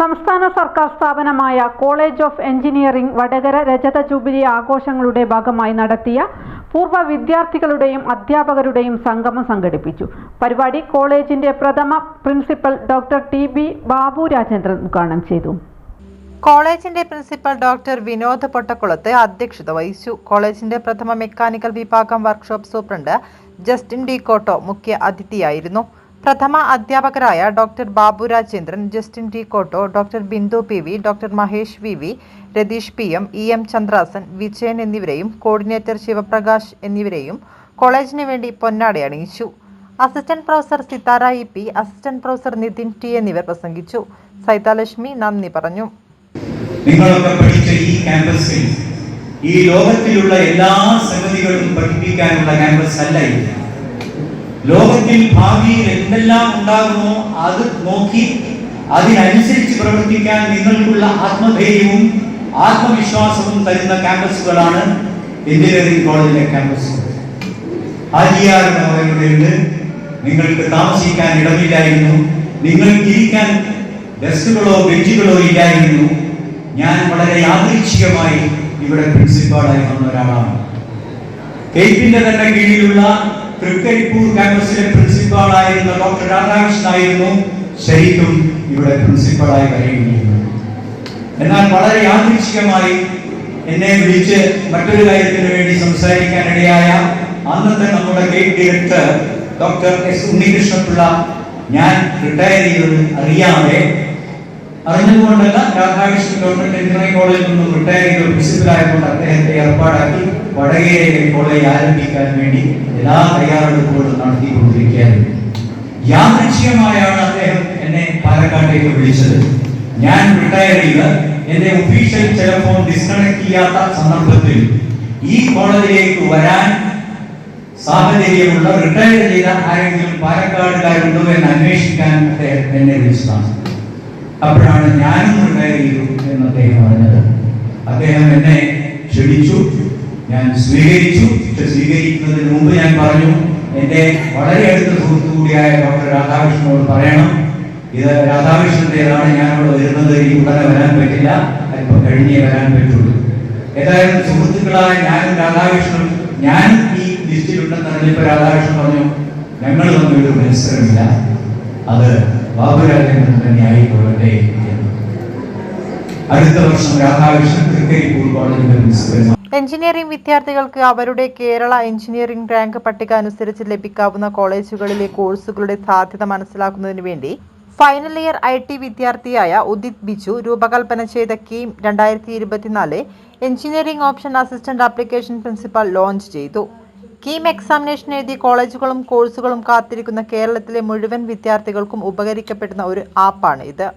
സംസ്ഥാന സർക്കാർ സ്ഥാപനമായ കോളേജ് ഓഫ് എഞ്ചിനീയറിംഗ് വടകര രജത ജൂബിലി ആഘോഷങ്ങളുടെ ഭാഗമായി നടത്തിയ പൂർവ വിദ്യാർത്ഥികളുടെയും അധ്യാപകരുടെയും സംഗമം സംഘടിപ്പിച്ചു. പരിപാടി കോളേജിന്റെ പ്രഥമ principal doctor T B Babu Rajendran ഉദ്ഘാടനം ചെയ്തു. കോളേജിന്റെ പ്രിൻസിപ്പൽ ഡോക്ടർ വിനോദ് പൊട്ടക്കുളത്ത് അധ്യക്ഷത വഹിച്ചു. കോളേജിന്റെ പ്രഥമ മെക്കാനിക്കൽ വിഭാഗം workshop superintendent Justin D Kotto മുഖ്യ അതിഥിയായിരുന്നു. പ്രഥമ അധ്യാപകരായ doctor Babu Rajendran Justin T Kotto doctor Bindu P V doctor Mahesh V V Ratheesh P M E M Chandrasan Vijayan എന്നിവരെയും കോർഡിനേറ്റർ ശിവപ്രകാശ് എന്നിവരെയും കോളേജിന് വേണ്ടി പൊന്നാടി അണിയിച്ചു. Assistant professor Sithara E P assistant professor Nithin T എന്നിവർ പ്രസംഗിച്ചു. സൈതാലക്ഷ്മി നന്ദി പറഞ്ഞു. നിങ്ങളൊക്കെ പഠിച്ച ഈ ക്യാമ്പസിൽ ഈ ലോകത്തിലുള്ള എല്ലാ സംഗതികളും പഠിപ്പിക്കാനുള്ള ക്യാമ്പസ് അല്ല ഇത് ലോകത്തിൽ ഭാവിയിൽ എന്തെല്ലാം ഉണ്ടാകുമോ അത് നോക്കി അതിനനുസരിച്ച് പ്രവർത്തിക്കാൻ നിങ്ങൾക്കുള്ള ആത്മധൈര്യവും ആത്മവിശ്വാസവും തരുന്ന ക്യാമ്പസുകളാണ് എഞ്ചിനീയറിംഗ് കോളേജിലെ ക്യാമ്പസുകൾ. മകനുണ്ട് നിങ്ങൾക്ക് താമസിക്കാൻ ഇടമില്ലായിരുന്നു. നിങ്ങൾക്ക് ഇരിക്കാൻ ഡെസ്കുകളോ ബെഞ്ചുകളോ ഇല്ലായിരുന്നു. ഞാൻ വളരെ യാദൃച്ഛികമായി ഇവിടെ പ്രിൻസിപ്പാളായി വന്ന ഒരാളാണ്. കെയ്പിന്റെ തന്നെ കീഴിലുള്ള തൃക്കരിപ്പൂർ കാമ്പസിലെ പ്രിൻസിപ്പാളായിരുന്ന ഡോക്ടർ രാധാകൃഷ്ണനായിരുന്നു. ശരിക്കും ഇവിടെ പ്രിൻസിപ്പാളായി കഴിയുന്നു എന്നാൽ വളരെ യാദൃച്ഛികമായി എന്നെ വിളിച്ച് മറ്റൊരു കാര്യത്തിന് വേണ്ടി സംസാരിക്കാനിടയായ അന്നത്തെ നമ്മുടെ gate director doctor S Unnikrishnapillai ഞാൻ റിട്ടയർ ചെയ്തത് അറിയാതെ അറിഞ്ഞതുകൊണ്ടല്ല രാധാകൃഷ്ണൻ ഗവൺമെന്റ് എഞ്ചിനീയറിംഗ് കോളേജിൽ നിന്നും റിട്ടയർ ചെയ്ത പ്രിൻസിപ്പലായതുകൊണ്ട് അദ്ദേഹത്തെ ഏർപ്പാടാക്കി വടകരയിലെ കോളേജ് ആരംഭിക്കാൻ വേണ്ടി എല്ലാ തയ്യാറെടുപ്പുകളും നടത്തിക്കൊണ്ടിരിക്കുകയായിരുന്നു യാദൃച്ഛികമായാണ് അദ്ദേഹം എന്നെ പാലക്കാട്ടേക്ക് വിളിച്ചത്. ഞാൻ റിട്ടയർ ചെയ്ത് എന്റെ ഒഫീഷ്യൽ ടെലിഫോൺ ഡിസ്കണക്ട് ചെയ്യാത്ത സന്ദർഭത്തിൽ ഈ കോളേജിലേക്ക് വരാൻ സാഹചര്യമുള്ള റിട്ടയർ ചെയ്ത ആരെങ്കിലും പാലക്കാടുകാരുണ്ടോ എന്ന് അന്വേഷിക്കാൻ അദ്ദേഹം എന്നെ വിളിച്ചതാണ്. അപ്പോഴാണ് ഞാനും റിട്ടയർ എന്ന് അദ്ദേഹം പറഞ്ഞത്. അദ്ദേഹം എന്നെ ക്ഷണിച്ചു ഞാൻ സ്വീകരിച്ചു. സ്വീകരിക്കുന്നതിന് മുമ്പ് ഞാൻ പറഞ്ഞു എന്റെ വളരെ അടുത്ത സുഹൃത്തു കൂടിയായ ഡോക്ടർ രാധാകൃഷ്ണനോട് പറയണം. ഇത് രാധാകൃഷ്ണന്റെതാണ്. ഞാനിവിടെ വരുന്നത്. ഈ ഉടനെ വരാൻ പറ്റില്ല. അല്പം കഴിഞ്ഞേ വരാൻ പറ്റുള്ളൂ. ഏതായാലും സുഹൃത്തുക്കളായ ഞാനും രാധാകൃഷ്ണനും ഞാൻ ഈ ലിസ്റ്റിലുണ്ടെന്ന് അറിഞ്ഞപ്പോൾ രാധാകൃഷ്ണൻ പറഞ്ഞു ഞങ്ങൾ തമ്മിൽ ഒരു മത്സരമില്ല. അത് ബാബുരാജേന്ദ്രൻ അടുത്ത വർഷം രാധാകൃഷ്ണൻ എഞ്ചിനീയറിംഗ് വിദ്യാർത്ഥികൾക്ക് അവരുടെ കേരള എഞ്ചിനീയറിംഗ് റാങ്ക് പട്ടിക അനുസരിച്ച് ലഭിക്കാവുന്ന കോളേജുകളിലെ കോഴ്സുകളുടെ സാധ്യത മനസ്സിലാക്കുന്നതിന് വേണ്ടി ഫൈനൽ ഇയർ ഐ ടി വിദ്യാർത്ഥിയായ ഉദിത് ബിജു രൂപകൽപ്പന ചെയ്ത കീം രണ്ടായിരത്തി ഇരുപത്തിനാല് engineering option assistant application principal launch ചെയ്തു. കീം എക്സാമിനേഷൻ എഴുതി കോളേജുകളും കോഴ്സുകളും കാത്തിരിക്കുന്ന കേരളത്തിലെ മുഴുവൻ വിദ്യാർത്ഥികൾക്കും ഉപകരിക്കപ്പെടുന്ന ഒരു ആപ്പാണ് ഇത്.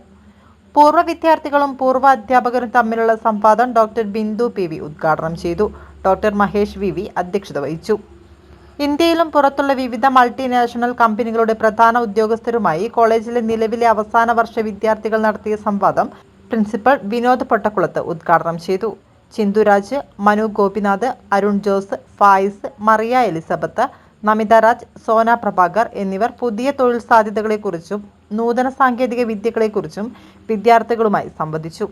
പൂർവ വിദ്യാർത്ഥികളും പൂർവ അധ്യാപകരും തമ്മിലുള്ള സംവാദം ഡോക്ടർ ബിന്ദു പി വി ഉദ്ഘാടനം ചെയ്തു. ഡോക്ടർ മഹേഷ് വി വി അധ്യക്ഷത വഹിച്ചു. ഇന്ത്യയിലും പുറത്തുള്ള വിവിധ മൾട്ടിനാഷണൽ കമ്പനികളുടെ പ്രധാന ഉദ്യോഗസ്ഥരുമായി കോളേജിലെ നിലവിലെ അവസാന വർഷ വിദ്യാർത്ഥികൾ നടത്തിയ സംവാദം പ്രിൻസിപ്പൽ വിനോദ് പൊട്ടക്കുളത്ത് ഉദ്ഘാടനം ചെയ്തു. ചിന്തുരാജ് മനു ഗോപിനാഥ് അരുൺ ജോസ് ഫായിസ് മറിയ എലിസബത്ത് നമിത രാജ് സോന പ്രഭാകർ എന്നിവർ പുതിയ തൊഴിൽ സാധ്യതകളെക്കുറിച്ചും നൂതന സാങ്കേതിക വിദ്യകളെക്കുറിച്ചും വിദ്യാർത്ഥികളുമായി സംവദിച്ചു.